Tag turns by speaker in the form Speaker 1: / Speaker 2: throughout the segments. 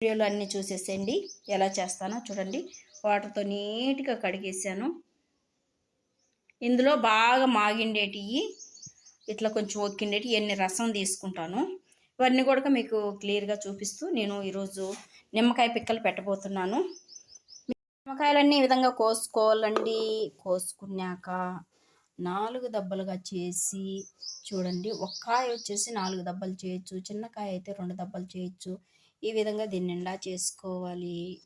Speaker 1: వీడియోలు అన్నీ చూసేసేయండి. ఎలా చేస్తానో చూడండి. వాటర్తో నీట్గా కడిగేసాను. ఇందులో బాగా మాగిండేటివి ఇట్లా కొంచెం ఒక్కిండేటి ఎన్ని రసం తీసుకుంటాను. ఇవన్నీ కూడా మీకు క్లియర్గా చూపిస్తూ నేను ఈరోజు నిమ్మకాయ పిక్కలు పెట్టబోతున్నాను. నిమ్మకాయలన్నీ ఈ విధంగా కోసుకోవాలండి. కోసుకున్నాక నాలుగు దెబ్బలుగా చేసి చూడండి. ఒక కాయ వచ్చేసి నాలుగు దెబ్బలు చేయొచ్చు. చిన్న కాయ అయితే రెండు దెబ్బలు చేయొచ్చు. ఈ విధంగా దీన్ని నిండా చేసుకోవాలి.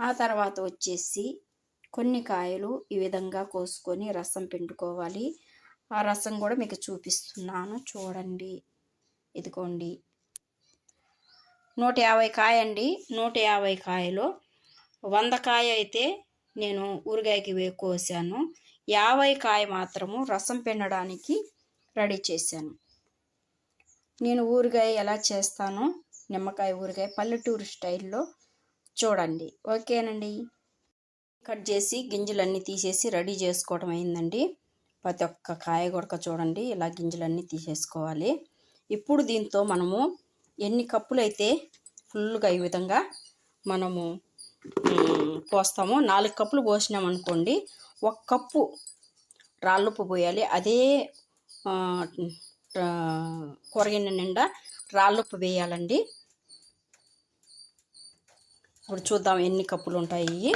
Speaker 1: ఆ తర్వాత వచ్చేసి కొన్ని కాయలు ఈ విధంగా కోసుకొని రసం పిండుకోవాలి. ఆ రసం కూడా మీకు చూపిస్తున్నాను. చూడండి. ఇదిగోండి. నూట యాభై కాయ అండి. నూట యాభై కాయలు. వంద కాయ అయితే నేను ఊరగాయకి వే కోసాను. యాభై కాయ మాత్రము రసం పిండడానికి రెడీ చేశాను. నేను ఊరగాయ ఎలా చేస్తానో నిమ్మకాయ ఊరగాయ పల్లెటూరు స్టైల్లో చూడండి. ఓకేనండి. కట్ చేసి గింజలన్నీ తీసేసి రెడీ చేసుకోవడం అయిందండి. ప్రతి ఒక్క కాయ గొడక చూడండి ఇలా గింజలన్నీ తీసేసుకోవాలి. ఇప్పుడు దీంతో మనము ఎన్ని కప్పులు అయితే ఫుల్గా ఈ విధంగా మనము పోస్తామో నాలుగు కప్పులు పోసినాం అనుకోండి ఒక కప్పు రాళ్ళుప్పు పోయాలి. అదే కూరగిన్న నిండా రాళ్ళుప్పు వేయాలండి. ఇప్పుడు చూద్దాం ఎన్ని కప్పులు ఉంటాయి.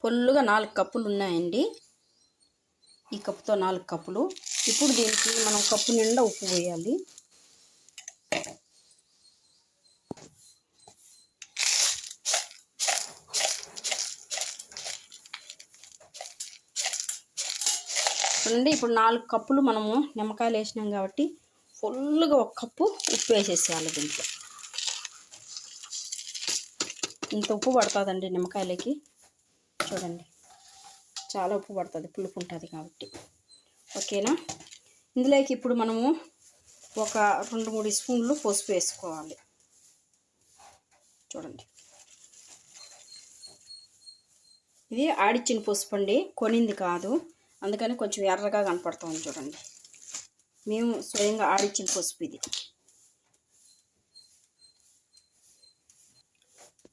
Speaker 1: ఫుల్గా నాలుగు కప్పులు ఉన్నాయండి. ఈ కప్పుతో నాలుగు కప్పులు. ఇప్పుడు దీనికి మనం కప్పు నిండా ఉప్పు వేయాలి. చూడండి ఇప్పుడు నాలుగు కప్పులు మనము నిమ్మకాయలు వేసినాం కాబట్టి ఫుల్గా ఒక కప్పు ఉప్పు వేసేసేయాలి దీంట్లో. ఇంత ఉప్పు పడుతుందండి నిమ్మకాయలకి. చూడండి. చాలా ఉప్పు పడుతుంది పులుపు ఉంటుంది కాబట్టి. ఓకేనా? ఇందులోకి ఇప్పుడు మనము ఒక రెండు మూడు స్పూన్లు పసుపు వేసుకోవాలి. చూడండి. ఇది ఆడిచ్చిన పసుపు అండి కొనింది కాదు. అందుకని కొంచెం ఎర్రగా కనపడుతుంది చూడండి. మేము స్వయంగా ఆడిచ్చిన పసుపు ఇది.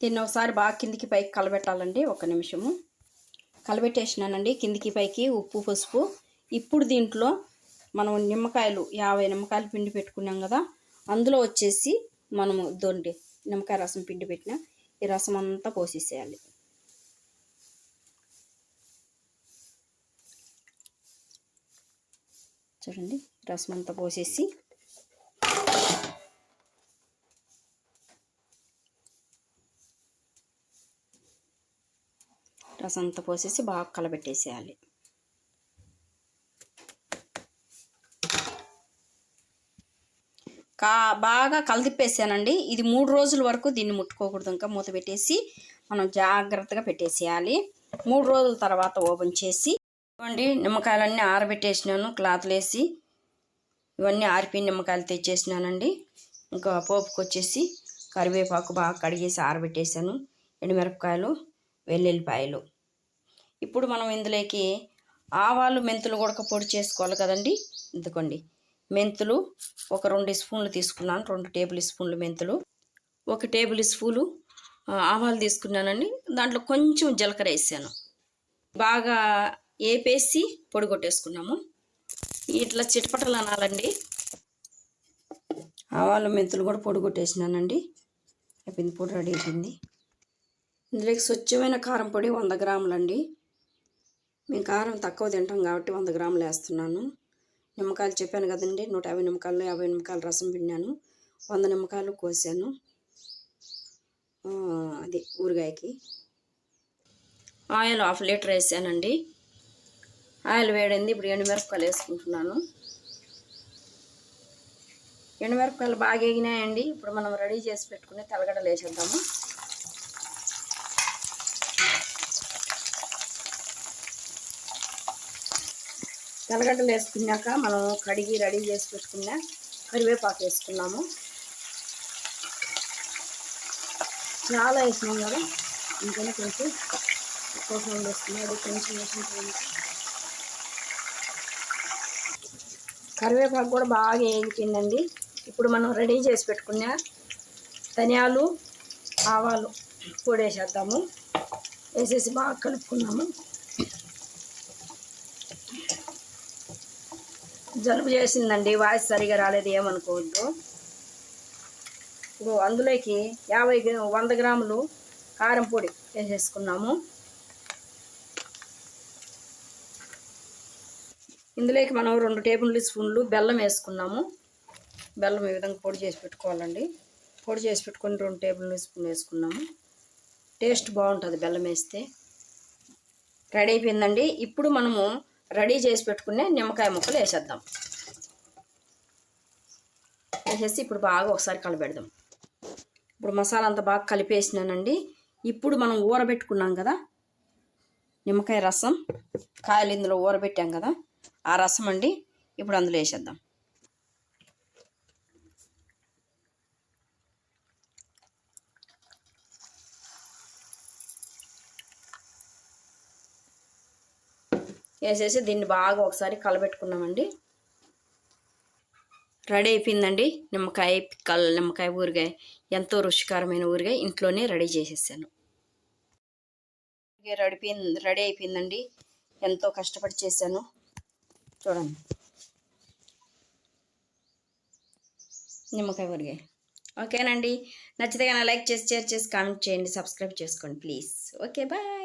Speaker 1: దీన్ని ఒకసారి బాగా కిందికి పైకి కలబెట్టాలండి ఒక నిమిషము. కలబెట్టేసినానండి కిందికి పైకి ఉప్పు పసుపు. ఇప్పుడు దీంట్లో మనం నిమ్మకాయలు యాభై నిమ్మకాయలు పిండి పెట్టుకున్నాం కదా అందులో వచ్చేసి మనము దొండి నిమ్మకాయ రసం పిండి పెట్టిన ఈ రసం అంతా పోసేసేయాలి. చూడండి. రసం అంతా పోసేసి. రసం అంతా పోసేసి బాగా కలబెట్టేసేయాలి. కా బాగా కలదిప్పేసానండి. ఇది మూడు రోజుల వరకు దీన్ని ముట్టుకోకూడదు. ఇంకా మూత పెట్టేసి మనం జాగ్రత్తగా పెట్టేసేయాలి. మూడు రోజుల తర్వాత ఓపెన్ చేసి ఇవ్వండి నిమ్మకాయలన్నీ ఆరబెట్టేసినాను. క్లాత్లు వేసి ఇవన్నీ ఆరిపోయిన నిమ్మకాయలు తెచ్చేసినానండి. ఇంకా పోపుకి వచ్చేసి కరివేపాకు బాగా కడిగేసి ఆరబెట్టేసాను ఎండుమిరపకాయలు వెల్లుల్లిపాయలు. ఇప్పుడు మనం ఇందులోకి ఆవాలు మెంతులు కూడా పొడి చేసుకోవాలి కదండి. ఎందుకోండి మెంతులు ఒక రెండు స్పూన్లు తీసుకున్నాను. రెండు టేబుల్ స్పూన్లు మెంతులు. ఒక టేబుల్ స్పూను ఆవాలు తీసుకున్నానండి. దాంట్లో కొంచెం జీలకర్ర వేసాను. బాగా ఏపేసి పొడి కొట్టేసుకున్నాము ఇట్లా చిటపటలు అనాలండి. ఆవాలు మెంతులు కూడా పొడి కొట్టేసినానండి అయిపోయింది పొడి రెడీ అయిపోయింది. ఇందులోకి స్వచ్ఛమైన కారం పొడి వంద గ్రాములండి. మేము కారం తక్కువ తింటాం కాబట్టి వంద గ్రాములు వేస్తున్నాను. నిమ్మకాయలు చెప్పాను కదండి నూట యాభై నిమ్మకాయలు యాభై నిమ్మకాయలు రసం పిండాను. వంద నిమ్మకాయలు కోసాను. అది ఊరగాయకి. ఆయిల్ హాఫ్ లీటర్ వేసానండి. ఆయిల్ వేడింది. ఇప్పుడు ఎండుమిరపకాయలు వేసుకుంటున్నాను. ఎండుమిరపకాయలు బాగా ఎగినాయండి ఇప్పుడు మనం రెడీ చేసి పెట్టుకుని తలగడలు వేసేద్దాము. తెల్లగడ్డలు వేసుకున్నాక మనం కడిగి రెడీ చేసి పెట్టుకున్న కరివేపాకు వేసుకున్నాము. చాలా వేసినాం కదా. ఇంకా కొంచెం ఎక్కువ వేసుకున్నాం. అది కొంచెం వేసిన కరివేపాకు కూడా బాగా వేగిపోయిందండి.
Speaker 2: ఇప్పుడు మనం రెడీ చేసి పెట్టుకున్న ధనియాలు ఆవాలు పొడి వేసేద్దాము. వేసేసి బాగా కలుపుకున్నాము. జలుబు చేసిందండి వాయిస్ సరిగా రాలేదు ఏమనుకోవద్దు. ఇప్పుడు అందులోకి యాభై వంద గ్రాములు కారం పొడి వేసేసుకున్నాము. ఇందులోకి మనం రెండు టేబుల్ స్పూన్లు బెల్లం వేసుకున్నాము. బెల్లం ఈ విధంగా పొడి చేసి పెట్టుకోవాలండి. పొడి చేసి పెట్టుకొని రెండు టేబుల్ స్పూన్ వేసుకున్నాము. టేస్ట్ బాగుంటుంది బెల్లం వేస్తే. రెడీ అయిపోయిందండి. ఇప్పుడు మనము రెడీ చేసి పెట్టుకునే నిమ్మకాయ ముక్కలు వేసేద్దాం. వేసేసి ఇప్పుడు బాగా ఒకసారి కలపెడదాం ఇప్పుడు మసాలా అంతా బాగా కలిపేసినానండి. ఇప్పుడు మనం ఊరబెట్టుకున్నాం కదా నిమ్మకాయ రసం కాయలు ఇందులో ఊరబెట్టాం కదా ఆ రసం అండి. ఇప్పుడు అందులో వేసేద్దాం. వేసేసి దీన్ని బాగా ఒకసారి కలబెట్టుకున్నామండి. రెడీ అయిపోయిందండి. నిమ్మకాయ కల్ నిమ్మకాయ ఊరగాయ ఎంతో రుచికరమైన ఊరిగా ఇంట్లోనే రెడీ చేసేసాను. రెడీ రెడీ అయిపోయిందండి. ఎంతో కష్టపడి చేశాను. చూడండి. నిమ్మకాయ ఊరిగాయ. ఓకేనండి. నచ్చితే కనుక లైక్ చేసి షేర్ చేసి కామెంట్ చేయండి. సబ్స్క్రైబ్ చేసుకోండి ప్లీజ్. Okay bye.